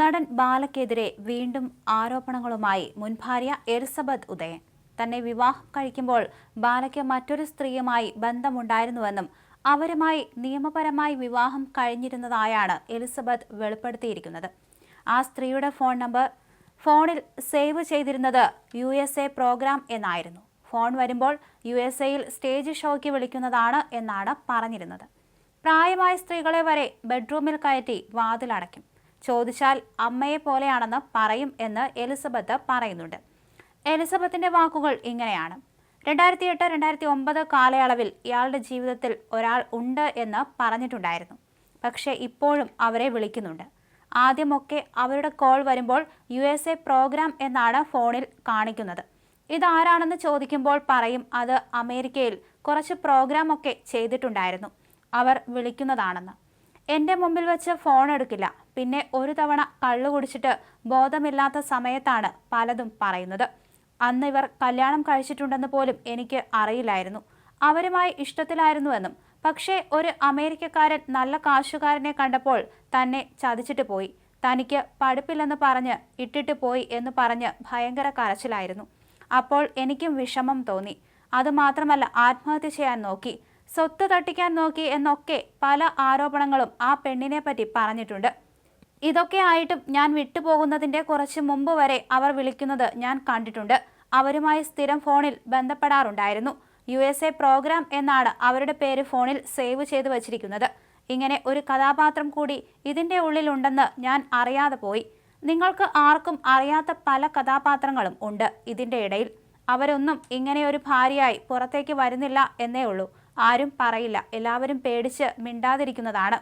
നടൻ ബാലയ്ക്കെതിരെ വീണ്ടും ആരോപണങ്ങളുമായി മുൻ ഭാര്യ എലിസബത്ത് ഉദയൻ. തന്നെ വിവാഹം കഴിക്കുമ്പോൾ ബാലയ്ക്ക് മറ്റൊരു സ്ത്രീയുമായി ബന്ധമുണ്ടായിരുന്നുവെന്നും അവരുമായി നിയമപരമായി വിവാഹം കഴിഞ്ഞിരുന്നതായാണ് എലിസബത്ത് വെളിപ്പെടുത്തിയിരിക്കുന്നത്. ആ സ്ത്രീയുടെ ഫോൺ നമ്പർ ഫോണിൽ സേവ് ചെയ്തിരുന്നത് യു എസ് എ പ്രോഗ്രാം എന്നായിരുന്നു. ഫോൺ വരുമ്പോൾ യു എസ് എയിൽ സ്റ്റേജ് ഷോയ്ക്ക് വിളിക്കുന്നതാണ് എന്നാണ് പറഞ്ഞിരുന്നത്. പ്രായമായ സ്ത്രീകളെ വരെ ബെഡ്റൂമിൽ കയറ്റി വാതിലടയ്ക്കും. ചോദിച്ചാൽ അമ്മയെ പോലെയാണെന്ന് പറയും എന്ന് എലിസബത്ത് പറയുന്നുണ്ട്. എലിസബത്തിന്റെ വാക്കുകൾ ഇങ്ങനെയാണ്. രണ്ടായിരത്തി എട്ട് രണ്ടായിരത്തി ഒമ്പത് കാലയളവിൽ ഇയാളുടെ ജീവിതത്തിൽ ഒരാൾ ഉണ്ട് എന്ന് പറഞ്ഞിട്ടുണ്ടായിരുന്നു. പക്ഷേ ഇപ്പോഴും അവരെ വിളിക്കുന്നുണ്ട്. ആദ്യമൊക്കെ അവരുടെ കോൾ വരുമ്പോൾ യു എസ് എ പ്രോഗ്രാം എന്നാണ് ഫോണിൽ കാണിക്കുന്നത്. ഇതാരാണെന്ന് ചോദിക്കുമ്പോൾ പറയും അത് അമേരിക്കയിൽ കുറച്ച് പ്രോഗ്രാം ഒക്കെ ചെയ്തിട്ടുണ്ടായിരുന്നു. അവർ വിളിക്കുന്നതാണെന്ന്. എന്റെ മുമ്പിൽ വെച്ച് ഫോൺ എടുക്കില്ല. പിന്നെ ഒരു തവണ കള്ളു കുടിച്ചിട്ട് ബോധമില്ലാത്ത സമയത്താണ് പലതും പറയുന്നത്. അന്ന് ഇവർ കല്യാണം കഴിച്ചിട്ടുണ്ടെന്ന് പോലും എനിക്ക് അറിയില്ലായിരുന്നു. അവരുമായി ഇഷ്ടത്തിലായിരുന്നുവെന്നും പക്ഷേ ഒരു അമേരിക്കക്കാരൻ നല്ല കാശുകാരനെ കണ്ടപ്പോൾ തന്നെ ചതിച്ചിട്ട് പോയി. തനിക്ക് പഠിപ്പില്ലെന്ന് പറഞ്ഞ് ഇട്ടിട്ട് പോയി എന്ന് പറഞ്ഞ് ഭയങ്കര കരച്ചിലായിരുന്നു. അപ്പോൾ എനിക്കും വിഷമം തോന്നി. അതുമാത്രമല്ല ആത്മഹത്യ ചെയ്യാൻ നോക്കി സ്വത്ത് തട്ടിക്കാൻ നോക്കി എന്നൊക്കെ പല ആരോപണങ്ങളും ആ പെണ്ണിനെ പറ്റി പറഞ്ഞിട്ടുണ്ട്. ഇതൊക്കെ ആയിട്ടും ഞാൻ വിട്ടുപോകുന്നതിന്റെ കുറച്ച് മുമ്പ് വരെ അവർ വിളിക്കുന്നത് ഞാൻ കണ്ടിട്ടുണ്ട്. അവരുമായി സ്ഥിരം ഫോണിൽ ബന്ധപ്പെടാറുണ്ടായിരുന്നു. യു എസ് എ പ്രോഗ്രാം എന്നാണ് അവരുടെ പേര് ഫോണിൽ സേവ് ചെയ്തു വച്ചിരിക്കുന്നത്. ഇങ്ങനെ ഒരു കഥാപാത്രം കൂടി ഇതിന്റെ ഉള്ളിലുണ്ടെന്ന് ഞാൻ അറിയാതെ പോയി. നിങ്ങൾക്ക് ആർക്കും അറിയാത്ത പല കഥാപാത്രങ്ങളും ഉണ്ട് ഇതിന്റെ ഇടയിൽ. അവരൊന്നും ഇങ്ങനെ ഒരു ഭാര്യയായി പുറത്തേക്ക് വരുന്നില്ല എന്നേ ഉള്ളൂ. ആരും പറയില്ല. എല്ലാവരും പേടിച്ച് മിണ്ടാതിരിക്കുന്നതാണ്.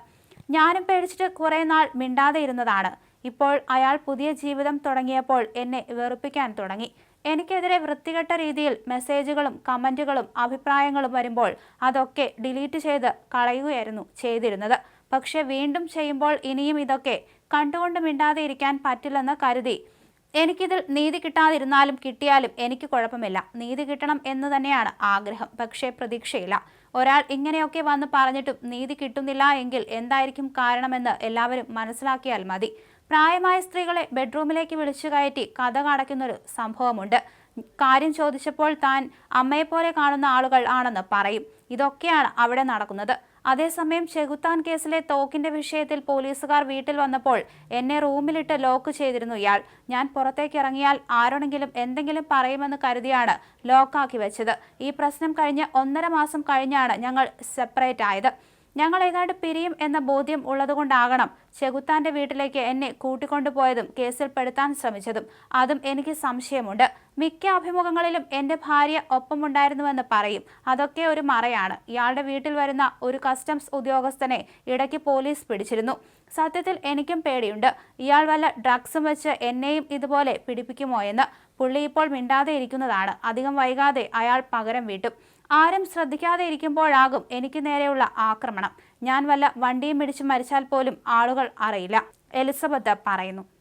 ഞാനും പേടിച്ചിട്ട് കുറേ നാൾ മിണ്ടാതെ ഇരുന്നതാണ്. ഇപ്പോൾ അയാൾ പുതിയ ജീവിതം തുടങ്ങിയപ്പോൾ എന്നെ വെറുപ്പിക്കാൻ തുടങ്ങി. എനിക്കെതിരെ വൃത്തികെട്ട രീതിയിൽ മെസ്സേജുകളും കമന്റുകളും അഭിപ്രായങ്ങളും വരുമ്പോൾ അതൊക്കെ ഡിലീറ്റ് ചെയ്ത് കളയുകയായിരുന്നു ചെയ്തിരുന്നത്. പക്ഷെ വീണ്ടും ചെയ്യുമ്പോൾ ഇനിയും ഇതൊക്കെ കണ്ടുകൊണ്ട് മിണ്ടാതെ ഇരിക്കാൻ പറ്റില്ലെന്ന് കരുതി എനിക്കിതിൽ നീതി കിട്ടാതിരുന്നാലും കിട്ടിയാലും എനിക്ക് കുഴപ്പമില്ല. നീതി കിട്ടണം എന്ന് തന്നെയാണ് ആഗ്രഹം. പക്ഷേ പ്രതീക്ഷയില്ല. ഒരാൾ ഇങ്ങനെയൊക്കെ വന്ന് പറഞ്ഞിട്ടും നീതി കിട്ടുന്നില്ല എങ്കിൽ എന്തായിരിക്കും കാരണമെന്ന് എല്ലാവരും മനസ്സിലാക്കിയാൽ മതി. പ്രായമായ സ്ത്രീകളെ ബെഡ്റൂമിലേക്ക് വിളിച്ചു കയറ്റി കഥ കടക്കുന്നൊരു സംഭവമുണ്ട്. കാര്യം ചോദിച്ചപ്പോൾ താൻ അമ്മയെപ്പോലെ കാണുന്ന ആളുകൾ ആണെന്ന് പറയും. ഇതൊക്കെയാണ് അവിടെ നടക്കുന്നത്. അതേസമയം ചെകുത്താൻ കേസിലെ തോക്കിന്റെ വിഷയത്തിൽ പോലീസുകാർ വീട്ടിൽ വന്നപ്പോൾ എന്നെ റൂമിലിട്ട് ലോക്ക് ചെയ്തിരുന്നു ഇയാൾ. ഞാൻ പുറത്തേക്ക് ഇറങ്ങിയാൽ ആരോടെങ്കിലും എന്തെങ്കിലും പറയുമെന്ന് കരുതിയാണ് ലോക്കാക്കി വെച്ചത്. ഈ പ്രശ്നം കഴിഞ്ഞ് ഒന്നര മാസം കഴിഞ്ഞാണ് ഞങ്ങൾ സെപ്പറേറ്റ് ആയത്. ഞങ്ങൾ ഏതാണ്ട് പിരിയും എന്ന ബോധ്യം ഉള്ളതുകൊണ്ടാകണം ചെകുത്താന്റെ വീട്ടിലേക്ക് എന്നെ കൂട്ടിക്കൊണ്ടുപോയതും കേസിൽ പെടുത്താൻ ശ്രമിച്ചതും. അതും എനിക്ക് സംശയമുണ്ട്. മിക്ക അഭിമുഖങ്ങളിലും എന്റെ ഭാര്യ ഒപ്പമുണ്ടായിരുന്നുവെന്ന് പറയും. അതൊക്കെ ഒരു മറയാണ്. ഇയാളുടെ വീട്ടിൽ വരുന്ന ഒരു കസ്റ്റംസ് ഉദ്യോഗസ്ഥനെ ഇടയ്ക്ക് പോലീസ് പിടിച്ചിരുന്നു. സത്യത്തിൽ എനിക്കും പേടിയുണ്ട്. ഇയാൾ വല്ല ഡ്രഗ്സും വെച്ച് എന്നെയും ഇതുപോലെ പിടിപ്പിക്കുമോ എന്ന്. പുള്ളി ഇപ്പോൾ മിണ്ടാതെ ഇരിക്കുന്നതാണ്. അധികം വൈകാതെ അയാൾ പകരം വീട്ടും. ആരും ശ്രദ്ധിക്കാതെ ഇരിക്കുമ്പോഴാകും എനിക്ക് നേരെയുള്ള ആക്രമണം. ഞാൻ വല്ല വണ്ടിയും പിടിച്ച് മരിച്ചാൽ പോലും ആളുകൾ അറിയില്ല. എലിസബത്ത് പറയുന്നു.